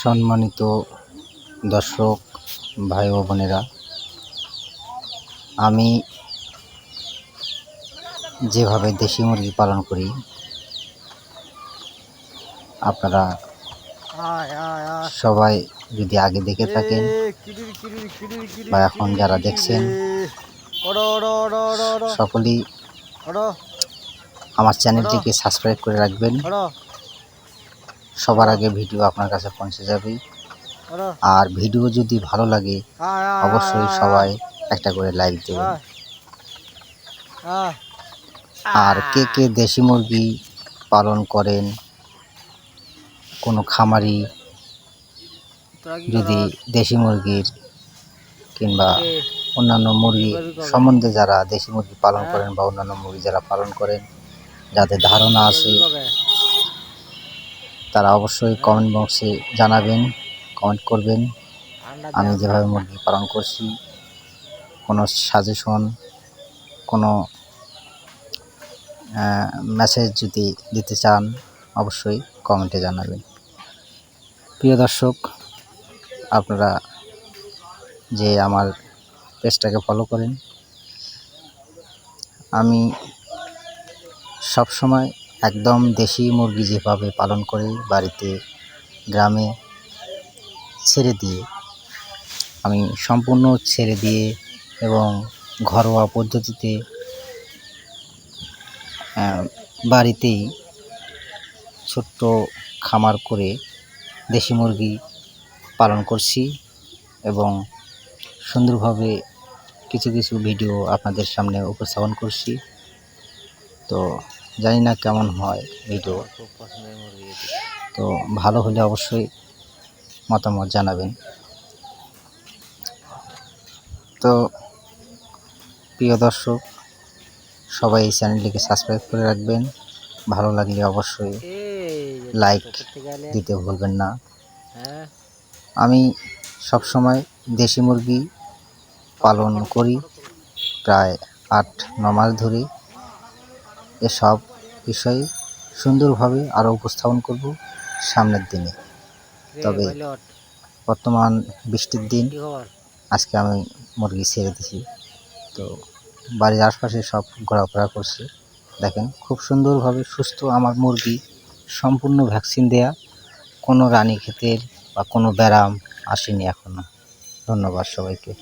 সম্মানিত দর্শক ভাই ও বোনেরা আমি যেভাবে দেশি মুরগি পালন করি আপনারা সবাই যদি আগে দেখে থাকেন বা এখন যারা দেখছেন সকলেই আমার চ্যানেলটিকে সাবস্ক্রাইব করে রাখবেন। সবার আগে ভিডিও আপনার কাছে পৌঁছে যাবে। আর। ভিডিও যদি ভালো লাগে অবশ্যই সবাই একটা করে লাইক দেবেন আর কে কে দেশি মুরগি পালন করেন কোনো খামারি যদি দেশি মুরগির কিংবা অন্যান্য মুরগি সম্বন্ধে যারা দেশি মুরগি পালন করেন বা অন্যান্য মুরগি যারা পালন করেন যাদের ধারণা আছে তারা অবশ্যই কমেন্ট বক্সে জানাবেন কমেন্ট করবেন। আমি যেভাবে মুরগি পালন করছি, কোনো সাজেশন কোনো মেসেজ যদি দিতে চান, অবশ্যই কমেন্টে জানাবেন। প্রিয় দর্শক, আপনারা যে আমার পেজটাকে ফলো করেন, আমি সব সময় একদম দেশি মুরগি যেভাবে পালন করে বাড়িতে, গ্রামে ছেড়ে দিয়ে, আমি সম্পূর্ণ ছেড়ে দিয়ে এবং ঘরোয়া পদ্ধতিতে বাড়িতেই ছোট্ট খামার করে দেশি মুরগি পালন করছি এবং সুন্দরভাবে কিছু কিছু ভিডিও আপনাদের সামনে উপস্থাপন করছি। তো জানি না কেমন হয় ভিডিও তো ভালো হলে অবশ্যই মতামত জানাবেন। তো প্রিয় দর্শক, সবাই এই চ্যানেলটিকে সাবস্ক্রাইব করে রাখবেন। ভালো লাগলে অবশ্যই লাইক দিতে ভুলবেন না। আমি সব সময় দেশি মুরগি পালন করি, প্রায় আট, ন মাস ধরে। এসব বিষয়ে সুন্দরভাবে আরও উপস্থাপন করব সামনের দিনে। তবে বর্তমান বৃষ্টির দিন আজকে আমি মুরগি ছেড়ে দিছি। তো বাড়ির আশপাশে সব ঘোরাফেরা করছে। দেখেন খুব সুন্দরভাবে সুস্থ আমার মুরগি সম্পূর্ণ ভ্যাকসিন দেয়া। কোনো রানী ক্ষেতের বা কোনো ব্যারাম আসেনি এখনও ধন্যবাদ সবাইকে।